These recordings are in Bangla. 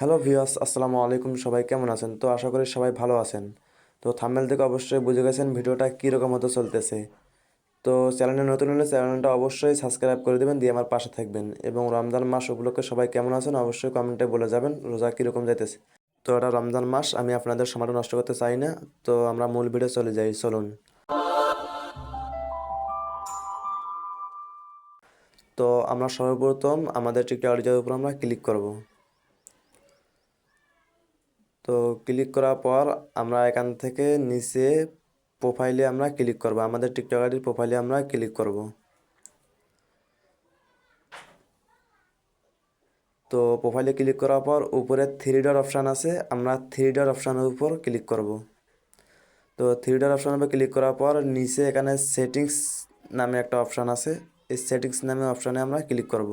হ্যালো ভিউয়ার্স, আসসালামু আলাইকুম। সবাই কেমন আছেন? তো আশা করি সবাই ভালো আছেন। তো থাম্বনেল থেকে অবশ্যই বুঝে গেছেন ভিডিওটা কীরকম হতে চলতেছে। তো চ্যানেলে নতুন হলে চ্যানেলটা অবশ্যই সাবস্ক্রাইব করে দেবেন, দিয়ে আমার পাশে থাকবেন। এবং রমজান মাস উপলক্ষে সবাই কেমন আছেন অবশ্যই কমেন্টে বলে যাবেন, রোজা কীরকম যাইতেছে। তো এটা রমজান মাস, আমি আপনাদের সময়টা নষ্ট করতে চাই না। তো আমরা মূল ভিডিও চলে যাই, চলুন। তো আমরা সর্বপ্রথম আমাদের টিকটক আইডির উপর আমরা ক্লিক করব। তো ক্লিক করার পর আমরা এখান থেকে নিচে প্রোফাইলে আমরা ক্লিক করব। আমাদের টিকটক আইডির প্রোফাইলে আমরা ক্লিক করব। তো প্রোফাইলে ক্লিক করার পর উপরে থ্রি ডট অপশান আছে, আমরা থ্রি ডট অপশানের উপর ক্লিক করব। তো থ্রি ডট অপশানের উপর ক্লিক করার পর নিচে এখানে সেটিংস নামে একটা অপশান আছে, এই সেটিংস নামে অপশানে আমরা ক্লিক করব।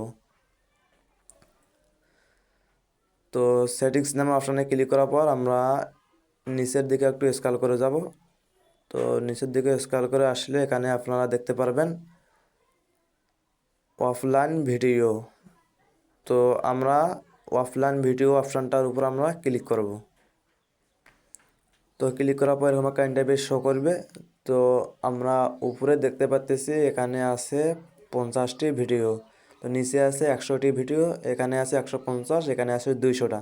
তো সেটিংস নামে অপশানে ক্লিক করার পর আমরা নিচের দিকে একটু স্কাল করে যাব। তো নিচের দিকে স্কাল করে আসলে এখানে আপনারা দেখতে পারবেন অফলাইন ভিডিও তো আমরা অফলাইন ভিডিও অপশানটার উপর আমরা ক্লিক করব। তো ক্লিক করার পর এরকম একটা ইন্টারভিউ শো করবে। তো আমরা উপরে দেখতে পাচ্তেছি এখানে আছে পঞ্চাশটি ভিডিও তো নিচে আছে একশোটি ভিডিও, এখানে আছে একশো পঞ্চাশ, এখানে আছে দুইশোটা।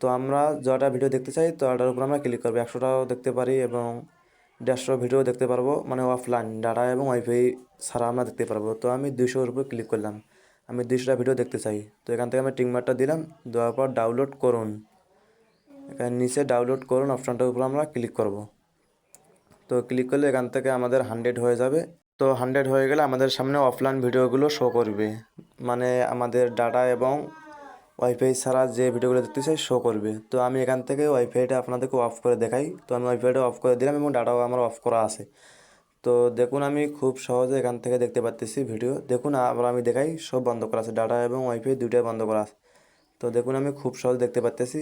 তো আমরা যটা ভিডিও দেখতে চাই তো ওটার উপর আমরা ক্লিক করব। একশোটাও দেখতে পারি এবং দেড়শো ভিডিও দেখতে পারব মানে অফলাইন ডাটা এবং ওয়াইফাই ছাড়া আমরা দেখতে পারব। তো আমি দুইশোর উপর ক্লিক করলাম। আমি দুইশোটা ভিডিও দেখতে চাই। তো এখান থেকে আমি টিকমারটা দিলাম, দেওয়ার পর ডাউনলোড করুন। এখানে নিচে ডাউনলোড করুন অপশানটার উপর আমরা ক্লিক করব। তো ক্লিক করলে এখান থেকে আমাদের হান্ড্রেড হয়ে যাবে। তো হান্ড্রেড হয়ে গেলে আমাদের সামনে অফলাইন ভিডিওগুলো শো করবে। মানে আমাদের ডাটা এবং ওয়াইফাই ছাড়া যে ভিডিওগুলো দেখতে চাই শো করবে। তো আমি এখান থেকে ওয়াইফাইটা আপনাদেরকে অফ করে দেখাই। তো আমি ওয়াইফাইটা অফ করে দিলাম এবং ডাটাও আমার অফ করা আছে। তো দেখুন আমি খুব সহজে এখান থেকে দেখতে পাচ্তেছি ভিডিও দেখুন আবার আমি দেখাই, সব বন্ধ করা আছে। ডাটা এবং ওয়াইফাই দুইটাই বন্ধ করা আছে। তো দেখুন আমি খুব সহজ দেখতে পাচ্তেছি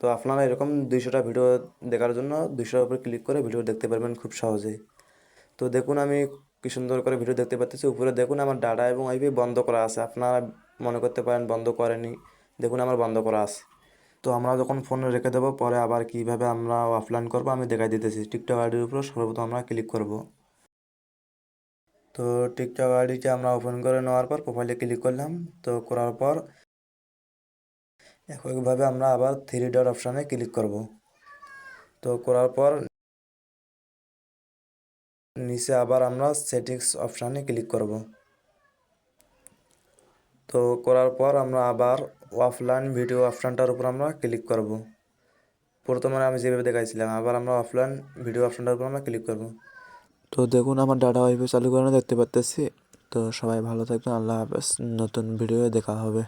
তো আপনারা এরকম দুইশোটা ভিডিও দেখার জন্য দুইশোর উপরে ক্লিক করে ভিডিও দেখতে পারবেন খুব সহজেই। তো দেখুন আমি কি সুন্দর করে ভিডিও দেখতে পাচ্তেছি। উপরে দেখুন আমার ডাটা এবং ওয়াইফাই বন্ধ করা আছে। আপনারা মনে করতে পারেন বন্ধ করেনি। দেখুন আমার বন্ধ করা আছে। তো আমরা যখন ফোনে রেখে দেবো, পরে আবার কীভাবে আমরা অফলাইন করব আমি দেখাই দিতেছি। টিকটক আইডির উপর সর্বপ্রথম আমরা ক্লিক করব। তো টিকটক আইডিটা আমরা ওপেন করে নেওয়ার পর প্রোফাইলে ক্লিক করলাম। তো করার পর একইভাবে আমরা আবার থ্রি ডট অপশানে ক্লিক করব। তো করার পর নিচে আবার আমরা সেটিংস অপশানে ক্লিক করব। তো করার পর আমরা আবার অফলাইন ভিডিও অপশানটার উপর আমরা ক্লিক করব। প্রথমে আমি যেভাবে দেখাইছিলাম, আবার আমরা অফলাইন ভিডিও অপশানটার উপর আমরা ক্লিক করব। তো দেখুন, আমার ডাটা ওয়াইফাই চালু করে দেখতে পাচ্তেছি তো সবাই ভালো থাকবেন, আল্লাহ হাফেজ। নতুন ভিডিও দেখা হবে।